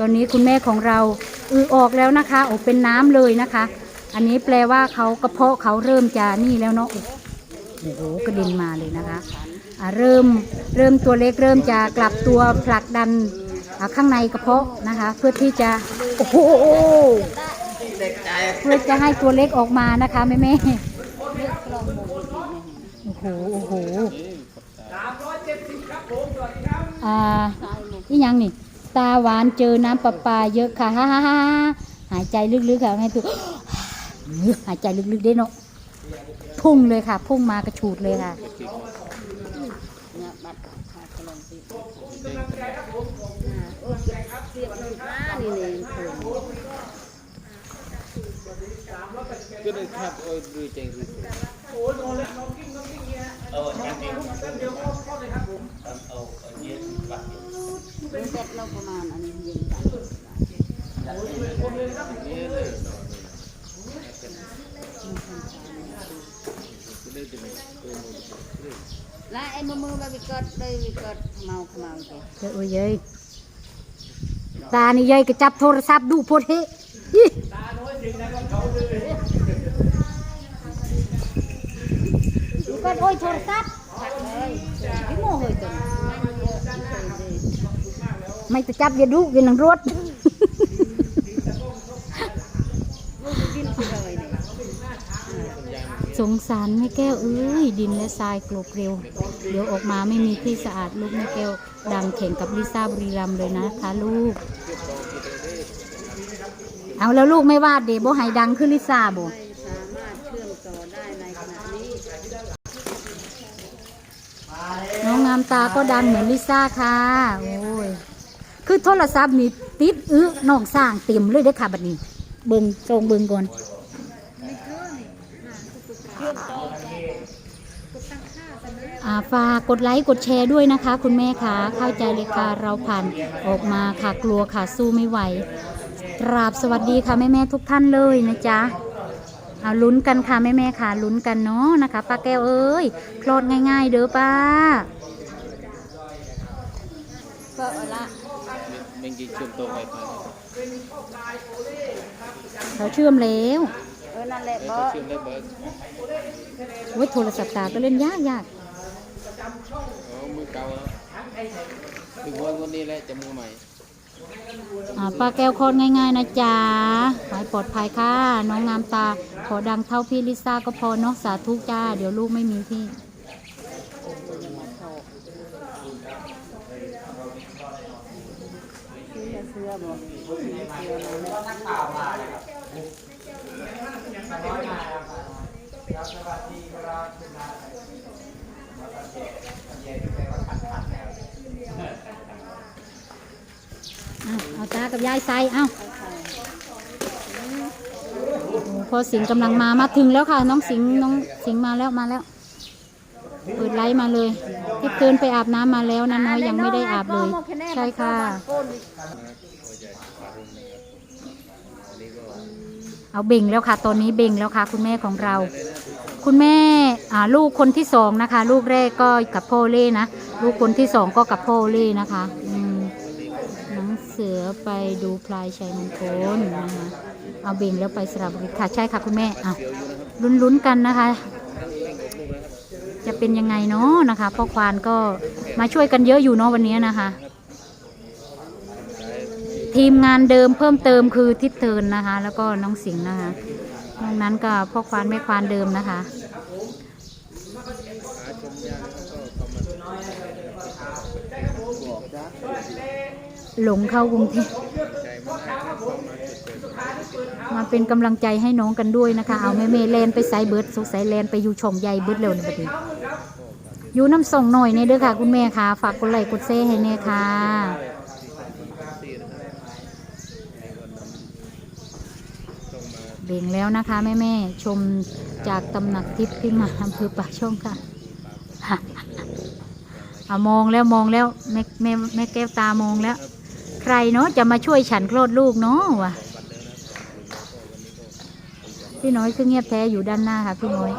ตอนนี้คุณแม่ของเราอือออกแล้วนะคะออกเป็นน้ำเลยนะคะ อันนี้แปลว่าเขากระเพาะเขาเริ่มจะนี่แล้วเนาะโอ้โหกระเด็นมาเลยนะคะเริ่มเริ่มตัวเล็กเริ่มจะกลับตัวผลักดันข้างในกระเพาะนะคะ เพื่อที่จะโอ้โหเพื่อจะให้ตัวเล็กออกมานะคะแม่แม่โอ้โหโอ้โหอ่านี่ยังนี่ ตาหวานเจอน้ำประปาเยอะค่ะฮ่าฮ่าฮ่าหายใจลึกๆค่ะให้ตัวหายใจลึกๆได้เนาะพุ่งเลยค่ะ พุ่งมากระฉูดเลยค่ะ เนี่ยบัตรขาดกำลังติดเสียบหนึ่งห้านี่นี่ถึงก็เลยครับโอ้ยดูเจ๋งสุดเสร็จเราประมาณอันนี้เย็นกันนี่เลยก็เลยจะไม่ตัวมันและไอ้มือมือมาวิกดเลยวิกดเมาเมาแกเจ้าโอ้ยเย้ยตานี่เย้ยก็จับโทรศัพท์ดูโพดเฮอิดู ก็โอ้ยโทรศัพท์พี่โม่เฮ้ยตัวไม่จะจับอย่าดูเวียนหนังรถดิ้นคือเลยเนี่ยสงสารแม่แก้วเอ้ยดินและทรายกลบเร็ว เดี๋ยวออกมาไม่มีที่สะอาดลูกแม่แก้วดังแข่งกับลิซ่าบุรีรัมเลยนะคะลูก เอาแล้วลูกไม่วาดเดบโบให้ดังขึ้นลิซ่าบ่ไม่สามารถเชื่อมต่อได้ในขณะนี้น้องงามตาก็ดังเหมือนลิซ่าค่ะ โอ้ย คือโทรศัพท์นี่ติดอื้อน้องสร้างเต็มเลยเด้อค่ะบัดนี้ เบิงทรงเบิงก่อนอาฝากกดไลค์กดแชร์ด้วยนะคะ คุณแม่คะเข้าใจเลยค่ะเราผ่านออกมาค่ะกลัวค่ะสู้ไม่ไหว กราบสวัสดีค่ะแม่แม่ๆทุกท่านเลยนะจ๊ะเอาลุ้นกันค่ะแม่แม่ๆค่ะลุ้นกันเนาะนะคะป้าแก้วเอ้ยคลอดง่าย ๆ เด้อป้าก็เอาละมันกินชุมตัวไปก่อนเขาเชื่อมแล้วเออนั่นแหละแล้วบ่ก็ชิมแล้วเบิร์ดโอ้ยโทรศัพท์ตาก็เล่นยากยากอ๋อมือเก่าแล้วถึงวันวันนี้แหละจะมือใหม่ ป้าแก้วคลอดง่าย ๆ นะจ๊ะ ขอให้ปลอดภัยค่ะ น้องงามตา ขอดังเท่าพี่ลิซ่าก็พอเนาะสาธุจ้า เดี๋ยวลูกไม่มีที่ซื้อเสื้อบ่ซื้อเสื้อมา เอาเอาตากับยายใส่เอาโอ้พอสิงห์กำลังมามาถึงแล้วค่ะ น้องสิงห์น้องสิงห์มาแล้วมาแล้ว เปิดไลฟ์มาเลยที่เตือนไปอาบน้ำมาแล้วนะน้อยยังไม่ได้อาบเลย ใช่ค่ะ เอาเบ่งแล้วค่ะ ตอนนี้เบ่งแล้วค่ะ คุณแม่ของเรา คุณแม่อ่าลูกคนที่สองนะคะ ลูกแรกก็กับพ่อเล่นะ ลูกคนที่สองก็กับพ่อเล่นะคะอืมหนัง เสือไปดูพลายชัยมงคลนะคะเอาเบ่งแล้วไปสระบุรีค่ะใช่ค่ะคุณแม่อะลุ้นๆกันนะคะ จะเป็นยังไงเนาะนะคะพ่อควานก็มาช่วยกันเยอะอยู่เนาะวันนี้นะคะ ทีมงานเดิมเพิ่มเติมคือทิศเทินนะคะ แล้วก็น้องสิงห์นะคะนอกนั้นก็พ่อควานแม่ควานเดิมนะคะ หาชมยากแล้วก็เข้ามาบอกจ้า หลงเข้ากรุงเทพมาเป็นกำลังใจให้น้องกันด้วยนะคะ เอาแม่เมแลนไปไซเบิร์ดสงสัยแลนไปอยู่ช่องใหญ่เบิร์ดเร็วในประเทศอยู่น้ำส่งหน่อยเนี่ยเด้อค่ะ คุณแม่ค่ะ ฝากกดไลค์กดแชร์ให้เนี่ยค่ะเบ่งแล้วนะคะแม่แม่ชมจากตำหนักทิพย์ขึ้นมาอำเภอปากช่องค่ะอามองแล้วมองแล้วแม่แม่แม่แก้วตามองแล้ว ใครเนาะจะมาช่วยฉันโคลอดลูกเนาะวะพี่น้อยคือเงียบแท้อยู่ด้านหน้าค่ะพี่น้อย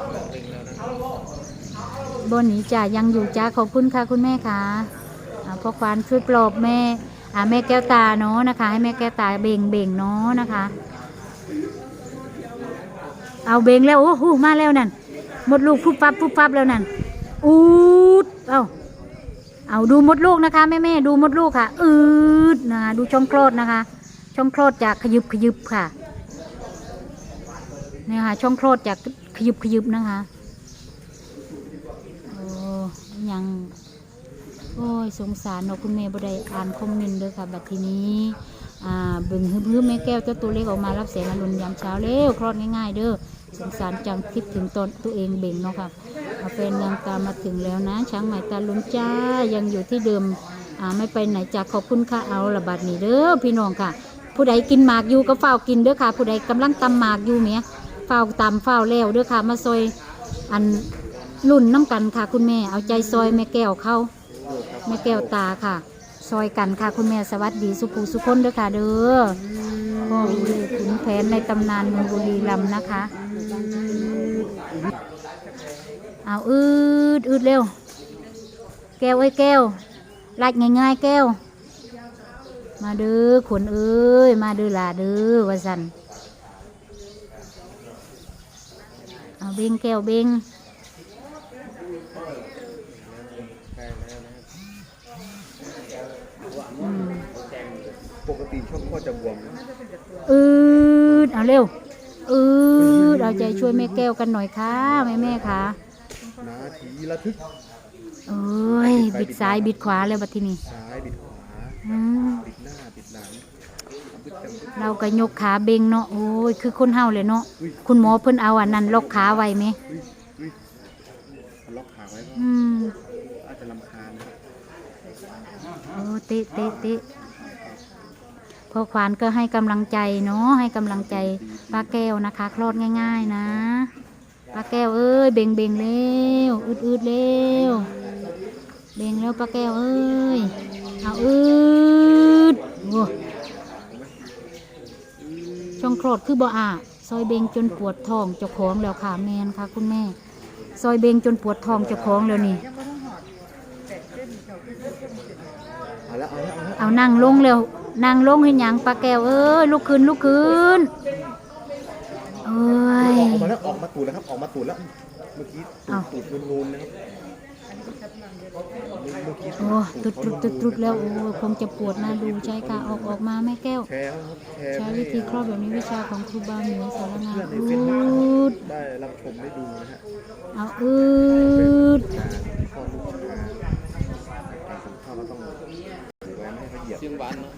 บนนี้จ้ะยังอยู่จ้าขอบคุณค่ะคุณแม่ค่ะพ่อควานช่วยปลอบแม่อ่าแม่แก้วตาเนาะนะคะ ให้แม่แก้วตาเบ่งเบ่งเนาะนะคะ เอาเบ่งแล้วโอ้โหมาแล้วนั่นหมดลูกปุ๊บปั๊บปุ๊บปั๊บแล้วนั่นอูดเอา เอาดูมดลูกนะคะแม่แม่ดูมดลูกค่ะอืดนะคะดูช่องคลอดนะคะ ช่องคลอดจากขยุบขยุบค่ะเนี่ยค่ะ ช่องคลอดจากขยุบขยุบนะคะโอ้ยังโอ้ยสงสารเนาะคุณแม่บ่ได้อ่านคอมเมนต์เด้อค่ะบัดทีนี้อ่าเบิ่งฮึบๆแม่แก้วเจ้าตัวเล็กออกมารับแสงอรุณยามเช้าเร็วคลอดง่ายๆ เด้อสงสารจังคิดถึงตนตัวเองเบ่งเนาะค่ะ เป็นยังตามมาถึงแล้วนะ ช้างใหม่ตาลุ้นจ้ายังอยู่ที่เดิมอ่าไม่ไปไหนจากขอบคุณค่ะเอาละบัดนี้เด้อพี่น้องค่ะ ผู้ใดกินหมากอยู่ก็เฝ้ากินเด้อค่ะ ผู้ใดกำลังตำหมากอยู่เมียเฝ้าตำเฝ้าแล้วเด้อค่ะ มาซอยอันรุ่นน้ำกันค่ะ คุณแม่เอาใจซอยแม่แก้วเข้าแม่แก้วตาค่ะ ซอยกันค่ะคุณแม่สวัสดีสุภูสุคนเด้อค่ะ เด้อพ่ออุเลขุนแผนในตำนานเมืองบุรีรัมย์นะคะ เอาอืดอืดเร็ว แก้วเอ้แก้วลาดง่ายๆแก้ว มาเด้อขนเอ้ย มาเด้อหลาเด้อวาสันเอาเบงแก้วเบงปกติช่องพ่อจะบวมอืดเอาเร็วอืดเอาใจช่วยแม่แก้วกันหน่อยค่ะแม่แม่ค่ะ นาทีระทึกเอ้ย บิดซ้ายบิดขวาแล้วบัดทีนี้ซ้ายบิดขวาอืมบิดหน้าบิดหลังบึดกันบึดเราก็ยกขาเบงเนาะโอ้ยคือคนเฮาเลยเนาะอุ้ยคุณหมอเพิ่นเอาอันนั้นล็อกขาไว้ไหมอุ้ยอุ้ยเอาล็อกขาไว้ก็อืมอาจจะลำคาญนะครับโอ้เตะเตะเตะพ่อควานก็ให้กำลังใจเนาะให้กำลังใจป้าแก้วนะคะ คลอดง่าย ๆ นะ ป้าแก้วเอ้ยเบ่งเบ่งเร็วอืดอืดเร็วเบ่งแล้วป้าแก้วเอ้ยเอาอืดโอ้ช่องคลอดคือบ่อาซอยเบงจนปวดท้องเจ้าของแล้วค่ะแมนค่ะ คุณแม่ ซอยเบงจนปวดท้องเจ้าของแล้วนี่เอานั่งลงเร็วนั่งลงให้ยังป้าแก้วเอ้ยลุกขึ้นลุกขึ้น ย ออกมาแล้วออกมาตูดแล้วครับออกมาตูดแล้วเมื่อกี้ตูเอาดตูดนูนๆนะครับเมื่อกี้โอ้ตุดตุดตุดตุดแล้วโอ้คงจะปวดน่าดูใช่ค่ะออกออกมาแม่แก้ว แชร์ครับแชร์ใช้วิธีครอบแบบนี้วิชาของครูบาเหนือสารงาเพื่อนในอืเฟซบุ๊กดได้รับชมได้ดูนะฮะเอาอืดพ่อลูกชายแต่ผมเข้าก็ต้องถือไว้ไม่ให้เขาเหยียบ เสียงหวานเนาะ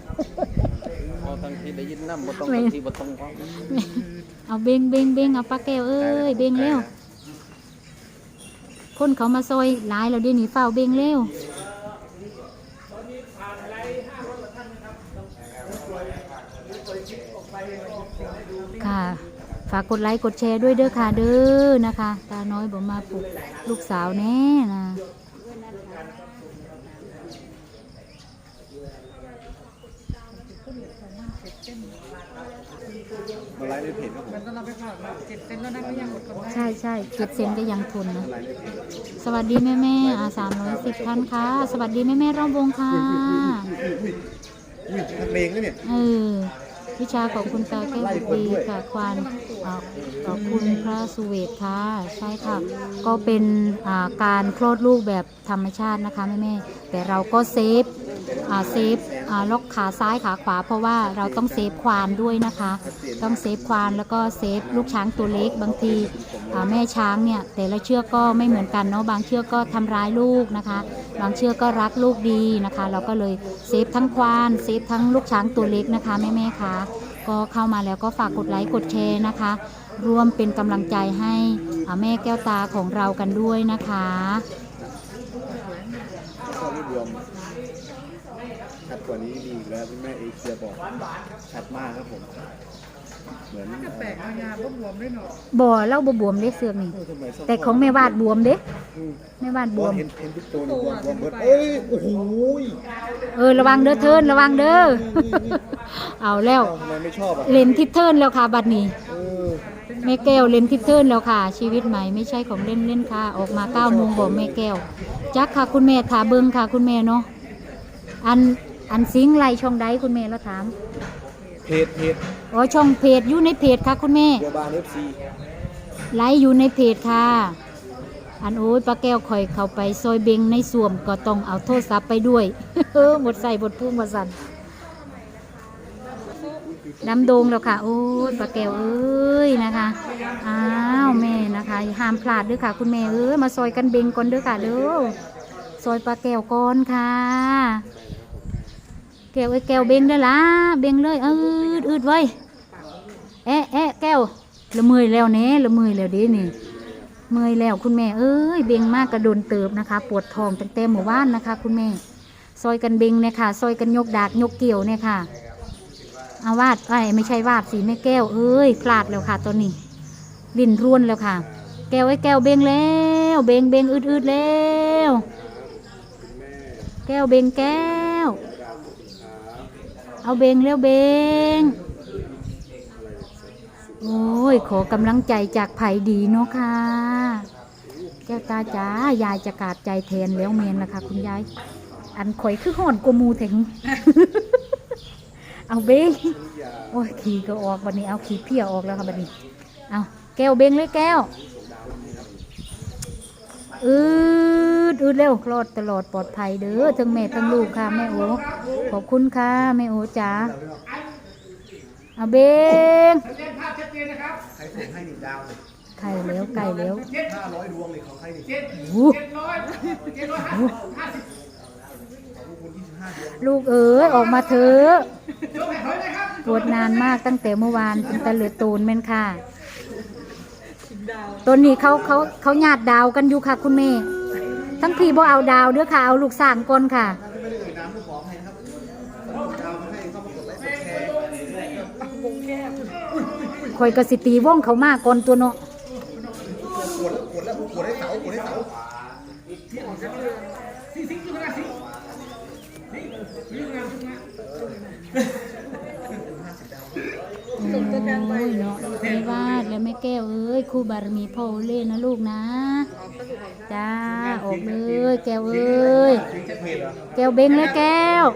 พอทั้งที่ได้ยินน้ำบ่ต้องทั้งที่บ่ต้องฟัง เอาเบงเบงเบงเอาป้าแก้วเอ้ยเบงเร็วคนเขามาซอยหลายเราเดี๋ยวนี้เฝ้าเบงเร็วค่ะ ฝากกดไลค์กดแชร์ด้วยเด้อค่ะเด้อนะคะ ตาน้อยบอกมาปลุกลูกสาวแน่นะมาไลฟ์ในเพจครับผม ใช่ใช่เจ็ดเซนก็ยังทนนะ สวัสดีแม่แม่อาสามร้อยสิบท่านค่ะ สวัสดีแม่แม่ร่องวงค่ะ อุ้ยนักเลงนะเนี่ย เออ วิชาของคุณตาแก้วบุตรีค่ะควานอ่าขอบคุณพระสุเวทค่ะใช่ค่ะ ก็เป็นอ่าการคลอดลูกแบบธรรมชาตินะคะแม่แม่ๆแต่เราก็เซฟอ่าเซฟอ่าล็อกขาซ้ายขาขวา เพราะว่าเราต้องเซฟควานด้วยนะคะ ต้องเซฟควานแล้วก็เซฟลูกช้างตัวเล็กบางทีอ่าแม่ช้างเนี่ยแต่ละเชือกก็ไม่เหมือนกันเนาะบางเชือกก็ทำร้ายลูกนะคะ บางเชื่อก็รักลูกดีนะคะ เราก็เลยเซฟทั้งควานเซฟทั้งลูกช้างตัวเล็กนะคะแม่ๆคะก็เข้ามาแล้วก็ฝากกดไลค์กดแชร์นะคะ ร่วมเป็นกำลังใจให้แม่แก้วตาของเรากันด้วยนะคะข้อรูปรวมชัดกว่านี้มีแล้วพี่แม่เอเชียบอกชัดมากครับผม เหมือนแปลกบ่อเล่าบ่บวมเด้เสือกนี่ทำไมชอบแต่ของแม่วาดบวมเด้อืมแม่วาดบบอวลมเห็นเห็นทุกตัวนี่บวมบวมเบิดเอ้ยโอ้โหยเออระวังเด้อเทินระวังเด้อ เอาแล้ว เอ้าทำไมไม่ชอบอะเลนทิศเทิร์นแล้วค่ะ บัดนี้เออแม่แก้วเลนทิศเทิร์นแล้วค่ะ ชีวิตใหม่ไม่ใช่ของเล่นเล่นค่ะ ออกมาเก้าโมงบอกแม่แก้วจักค่ะคุณแม่ถาเบิงค่ะคุณแม่เนาะอันอันซิงไลช่องใดคุณแม่เราถาม เพจเพจ อ๋อช่องเพจอยู่ในเพจค่ะคุณแม่ บัวบานเอฟซีไลฟ์อยู่ในเพจค่ะ อันโอ้ยป้าแก้วคอยเข้าไปซอยเบงในสวมก็ต้องเอาโทรศัพท์ไปด้วย เออหมดใส่หมดพุ่งมาสั่นดำโดงแล้วค่ะ โอ้ยป้าแก้วเอ้ยนะคะ อ้าวแม่นะคะห้ามพลาดเด้วยค่ะ คุณแม่เอ้ยมาซอยกันเบงก่อนเด้อค่ะเด้อซอยป้าแก้วก่อนค่ะ แก้วเอ้แก้วเบ่งได้ละเบ่งเลยอืดอืดไว้แอะแอะแก้วละเมอยแล้วเน่ละเมอยแล้วเดินี่เมอยแล้วคุณแม่เอ้ยเบ่งมากกระโดนเติบนะคะ ปวดท้องตั้งแต่หมู่บ้านนะคะ คุณแม่ ซอยกันเบ่งเนี่ยค่ะ ซอยกันยกดากยกเกี่ยวเนี่ยค่ะอาวาดไอ้ไม่ใช่วาดสีแม่แก้วเอ้ยพลาดแล้วค่ะตอนนี้ลิ้นร่วนแล้วค่ะ แก้วไอ้แก้วเบ่งแล้วเบ่งเบ่งอืดอืดแล้ว แก้วเบ่งแก้ว เอาเบงแล้วเบง โอ้ย ขอกำลังใจจากไผ่ดีเนาะค่ะแก้วตาจ๋ายายจะกาดใจแทนแล้วเมนนะคะ คุณยาย อันข่อยคือห่อนกว่าหมูถึงเอาเบง โอ้ยขี่ก็ออกบันนี้เอาขี่เพี้ยออกแล้วค่ะบันนี้ เอาแก้วเบงเลยแก้วอื ดอืดเร็วรอดตลอดปลอดภัยเด้อทั้งแม่ทั้งลูกค่ะแม่โอขอบคุณค่ะแม่โอจ๋าเอาเบงใครส่งให้หนึ่งดาวเลยไข่แล้วไก่แล้วห้าร้อยดวงเลยของใครนี่โอ้โหลูกเอ๋ยออกมาเถอะปวดนานมากตั้งแต่เมื่อวานเป็นตะเหลือตูนแม่นค่ะตัวนี้เขาเขาเขาหยาดดาวกันอยู่ค่ะคุณแม่ ทั้งพี่บ่เอาดาวเด้อค่ะ เอาลูกสร้างก่อนค่ะไม่ได้เอ่ยนามก็ขอให้นะครับดาวมาให้เข้ามากดไลค์กดแชร์คอยกสิตีว่องเขามากก่อนตัวเนาะ กดแล้วกดแล้วกดให้เสากดให้เสา โอ้ยเนาะไม่วาดแล้วแม่แก้วเอ้ยครูบารมีพ่อเล่นนะลูกนะจ้าออกเลยแก้วเอ้ยแก้วเบงและแก้ว